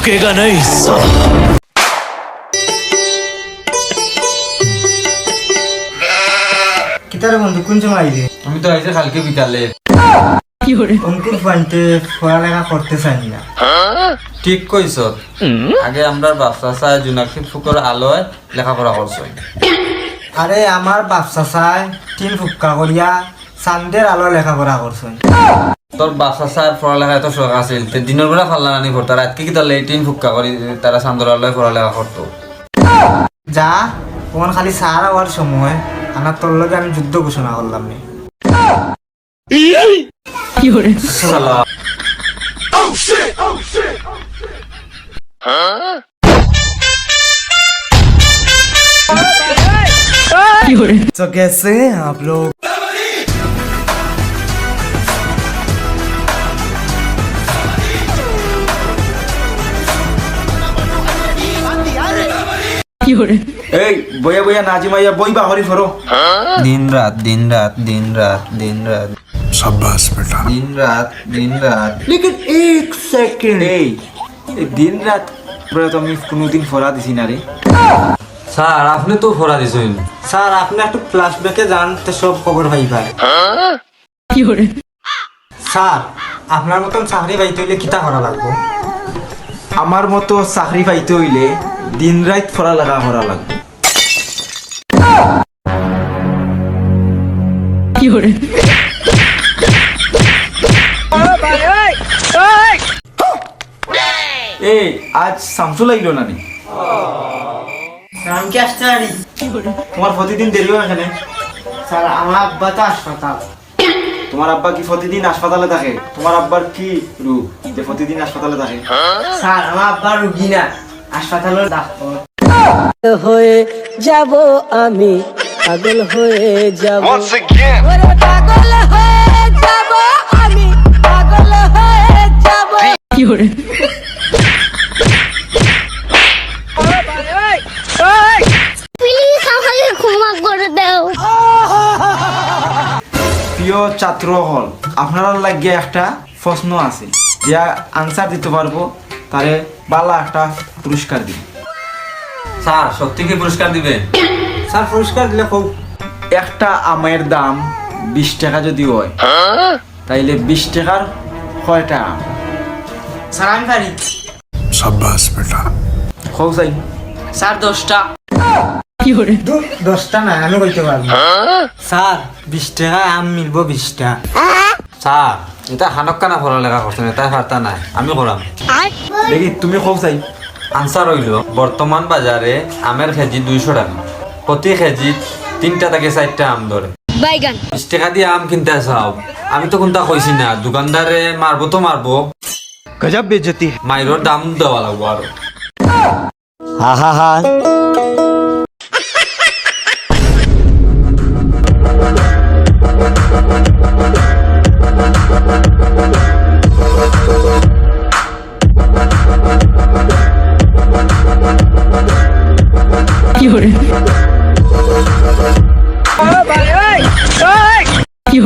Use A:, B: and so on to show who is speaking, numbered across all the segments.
A: झुकेगा नहीं साला
B: কিতারে বন্ধু কোন সময় আইলে
C: আমি তো আইসে কালকে বিকালে
B: অঙ্কুর পাইতে পড়ালেখা করতে চাই না
C: ঠিক কইছ আগে আমরা বাপসা চাই জোনাক্ষী ফুকর আলোয় লেখাপড়া করছো
B: আরে আমার বাপসা চাই তিন ফুক্কা করিয়া চান্দের আলো লেখাপড়া করছেন
C: তোর বাপসা চাই পড়ালেখা এত শখ আছিল তে দিনের বেলা ফাল্লা নানি পড়তো রাতকে কি তাহলে এইটিন ফুক্কা করি তারা চান্দর আলোয় পড়ালেখা করতো
B: যা তোমার খালি সারা হওয়ার সময় আমার তোর লগে আমি যুদ্ধ ঘোষণা করলাম নি
C: শালা।
B: तो कैसे हैं आप लोग
D: এই বইয়া বইয়া নাজিমাইয়া বইবা হরি ফরো
C: দিন রাত দিন দিন রাত দিন রাত। দিন রাত দিন রাত।
D: লেকিন দিন রাত আমি কোনোদিন ফরা দিছি না রে।
C: স্যার আপনি তো ফরা দিছেন।
B: স্যার আপনি একটু ফ্ল্যাশব্যাকে যান তো সব খবর পাইবা কি হরে স্যার আপনার মতন চাকরি ভাই হইলে কিতা করা লাগবো?
D: আমার মতো চাকরি পাইতে হইলে দিন রাত ফরা লাগা করা লাগবে। এই আজ সামসু লাগল না নি? তোমার প্রতিদিন দেরি হয় এখানে
B: স্যার আমার আব্বা তো হাসপাতাল।
D: তোমার আব্বা কি প্রতিদিন হাসপাতালে থাকে? তোমার আব্বার কি রোগ? যে প্রতিদিন হাসপাতালে থাকে?
B: স্যার আমার আব্বা রুগী না। হাসপাতালে ডাক্তার।
E: হয়ে যাব আমি পাগল হয়ে যাব. পাগল হয়ে যাব আমি পাগল হয়ে যাব।
F: প্লিজ
D: ছাত্র হল। আপনারা লাগিয়ে একটা প্রশ্ন আছে। যা আনসার দিতে পারব তারে বালা একটা পুরস্কার দিবে
C: স্যার সত্যি কি পুরস্কার দিবে?
B: স্যার পুরস্কার দিলে খুব।
D: একটা আমের দাম বিশ টাকা যদি হয় তাইলে বিশ টাকার কয়টা আম
B: স্যার আমি পারি
A: সাব্বাস বেটা।
D: খুব সাই
B: স্যার দশটা।
C: হ্যাঁ? এটা নাই আমি বর্তমান বাজারে আমের কেজি দুইশো টাকা। প্রতি কেজি তিনটা থেকে চারটা আম ধরে বিশ টাকা দিয়ে আম কিনতে চাও। আমি তো কোনটা কইছি না দোকানদারে মারবো তো মারবো মাইরোর দাম দেওয়া লাগবো আরও হা হা হা।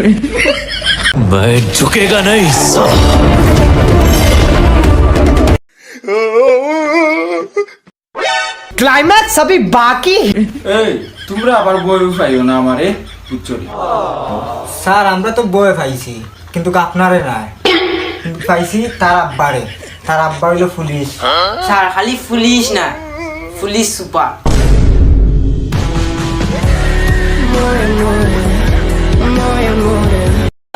A: मैं झुकेगा नहीं साला
B: ক্লাইম্যাক্স अभी बाकी
D: এই তোমরা আবার বই পাইও না আমারে উচ্চরি
B: স্যার আমরা তো বয়ে পাইছি কিন্তু আপনারে নাই কিন্তু পাইছি তার আব্বারে তার আব্বা হইলো পুলিশ
G: স্যার খালি পুলিশ না পুলিশ সুপার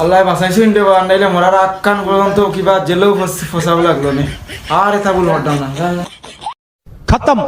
D: আল্লাহ বাসাইছো ইন্ডে বা নাইলে মরার আক্কান পর্যন্ত কিবা জেলেও ফসাব লাগল নি। আর এটা বলবার না
A: খতম।